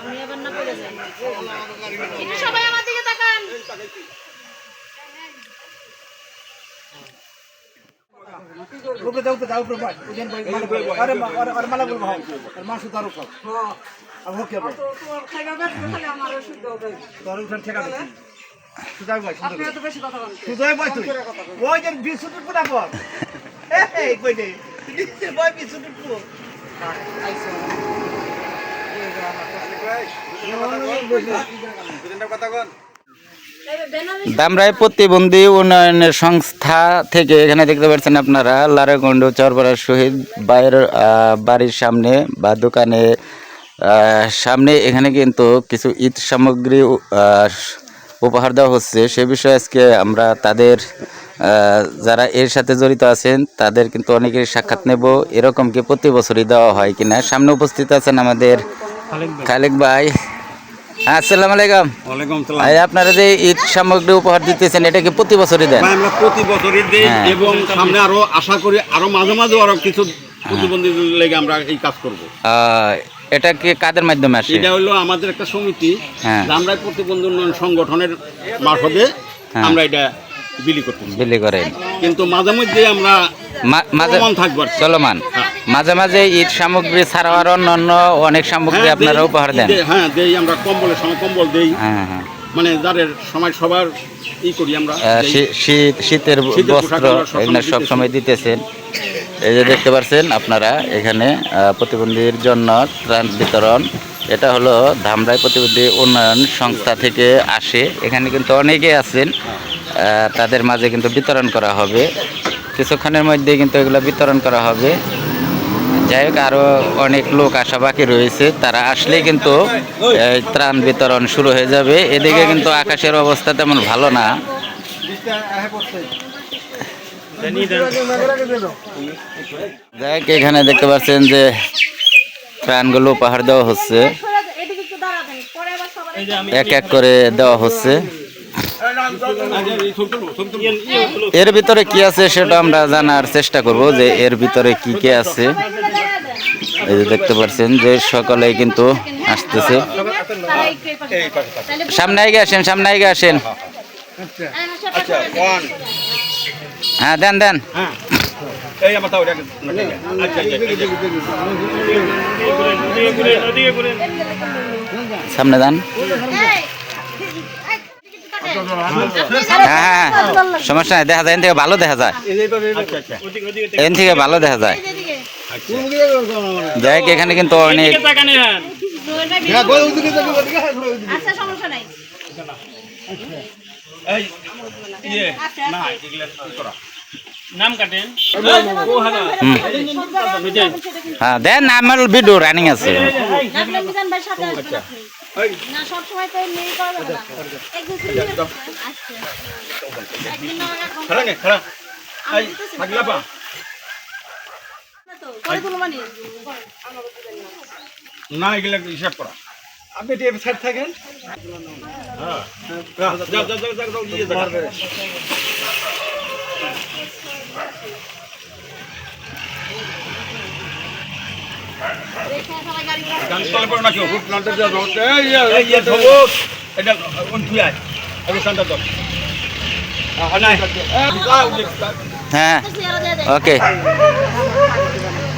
আমি আবার না পড়ে যাই সবাই আমার দিকে তাকান। উপরে যাও তো যাও উপরে ভাই ওজন ভাই মালা বলব আরে মা- আরে আরে মালা বলব ভাই আর মাসু তার উপর আর হোক কেবল তোর উঠান ঠেকা দিচ্ছি সুজাই ভাই সুজাই ভাই তুই ওই যে বিশুটির পুরা পর এই কই দে ভাই বিশুটির পুরো দামরাই প্রতিবন্ধী উন্নয়নের সংস্থা থেকে এখানে দেখতে পাচ্ছেন আপনারা লারাগন্ড চরপাড়া শহীদ বাইরের আহ, বাড়ির সামনে বা দোকানে সামনে এখানে কিন্তু কিছু ঈদ সামগ্রী আহ, উপহার দেওয়া হচ্ছে। সে বিষয়ে আজকে আমরা তাদের আহ, যারা এর সাথে জড়িত আছেন তাদের কিন্তু অনেকের সাক্ষাৎ নেব। এরকম কি প্রতি বছরই দেওয়া হয় কিনা? সামনে উপস্থিত আছেন আমাদের খালেক ভাই। আসসালামু আলাইকুম। ওয়ালাইকুম সালাম এই আপনারা যে ঈদ সামগ্রী উপহার দিতেছেন এটা কি প্রতি বছরই দেন? আমরা প্রতি বছরই দিই হ্যাঁ। এবং সামনে আরও আশা করি আরও মাঝে মাঝে আরও কিছু প্রতিবন্ধী লেগে আমরা এই কাজ করব। এটা কি কাদের মাধ্যমে আসে? এটা হলো আমাদের একটা সমিতি হ্যাঁ। আমরা প্রতিবন্ধী উন্নয়ন সংগঠনের মারফতে হ্যাঁ। আমরা এটা বিলি করতে বিলি করেন। কিন্তু মাঝে মধ্যে আমরা মাঝে চলমান থাকব চলমান। হ্যাঁ। মাঝে মাঝে ঈদ সামগ্রী ছাড়াও আর অন্যান্য অনেক সামগ্রী হ্যাঁ, আপনারা উপহার দেন। হ্যাঁ দেই আমরা কম্বলের সময় কম্বল দেই। হ্যাঁ হ্যাঁ। মানে যাদের সময় সবার ই করি আমরা শীত শীতের বস্ত্র এগুলো সব সময় দিতেছেন। এই যে দেখতে পাচ্ছেন আপনারা এখানে প্রতিবন্ধীর জন্য ত্রাণ বিতরণ। এটা হলো ধামরাই প্রতিবন্ধী উন্নয়ন সংস্থা থেকে আসে। এখানে কিন্তু অনেকেই আছেন তাদের মাঝে কিন্তু বিতরণ করা হবে। কিছুক্ষণের মধ্যে কিন্তু এগুলো বিতরণ করা হবে। যাই হোক আরও অনেক লোক আসা বাকি রয়েছে। তারা আসলে কিন্তু ত্রাণ বিতরণ শুরু হয়ে যাবে। এদিকে কিন্তু আকাশের অবস্থা তেমন ভালো না। যাই হোক, এখানে দেখতে পাচ্ছেন যে ত্রাণগুলো উপহার দেওয়া হচ্ছে। এক এক করে দেওয়া হচ্ছে। এর ভিতরে কি আছে সেটা আমরা জানার চেষ্টা করব যে এর ভিতরে কি কি আছে। এই যে দেখতে পাচ্ছেন যে সকলেই কিন্তু আসতেছে। সামনে আগে আসেন সামনে আগে আসেন। হ্যাঁ, হ্যাঁ দেন দেন। হ্যাঁ সামনে দেন। তাকান। হ্যাঁ হ্যাঁ। সমস্যা নাই দেখা যায় এন থেকে ভালো দেখা যায়। আচ্ছা আচ্ছা। এন থেকে ভালো দেখা যায়। যাই এখানে কিন্তু অনেক আচ্ছা হ্যাঁ দেন আমার ভিডিও রানিং আছে। নামলে না হয় আমি কোনো মানে না এগুলা হিসাব করা। আপনি এটি সাইড থাকেন? যাও যাও যাও যাও যাও দিয়ে যাও। এখানে সবাই গাড়ি ঘোড়া গান তলে পড়ো না কেউ খুব প্লান্টার যাও এই এই এই। সবুজ এটা কোন তুই আয়। এই শান্ত হ্যাঁ দিয়ে দেয়। ওকে।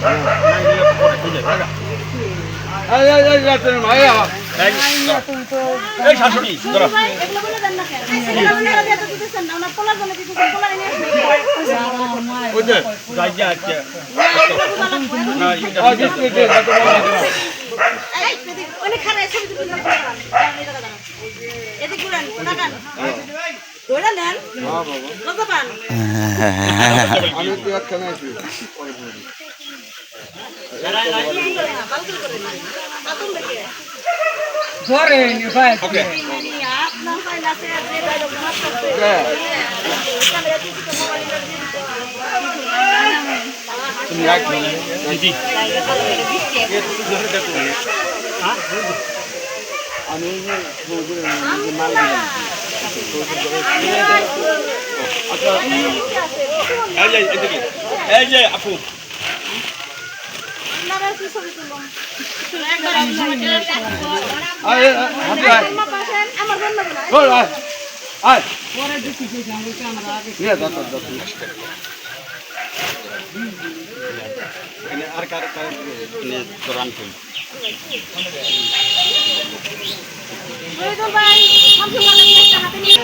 ধরো তো নেন। কত পান? দেখে। আপনার ফাইল আছে, যে বাইরে ঘুমাত করছে। হ্যাঁ। এখানে এদিকে তো মোবাইলটা দিয়ে দিতে হবে। তুমি রাখ জি এই যে এদিকে এই যে আপু আর কার কার কই শহীদুল ভাই, হাতে নিয়ে-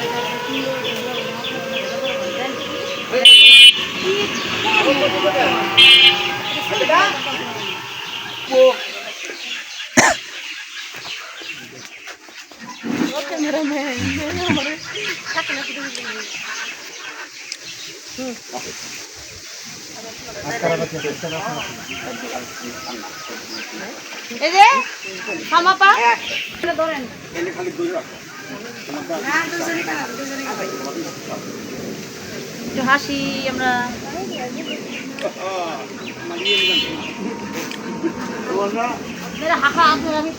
ও ক্যামেরাম্যান, আমারে থাকে না শুধু শুধু। এই যে ধরেন খালি হাসি আমরা মেরা হাঁকা আপনার আমি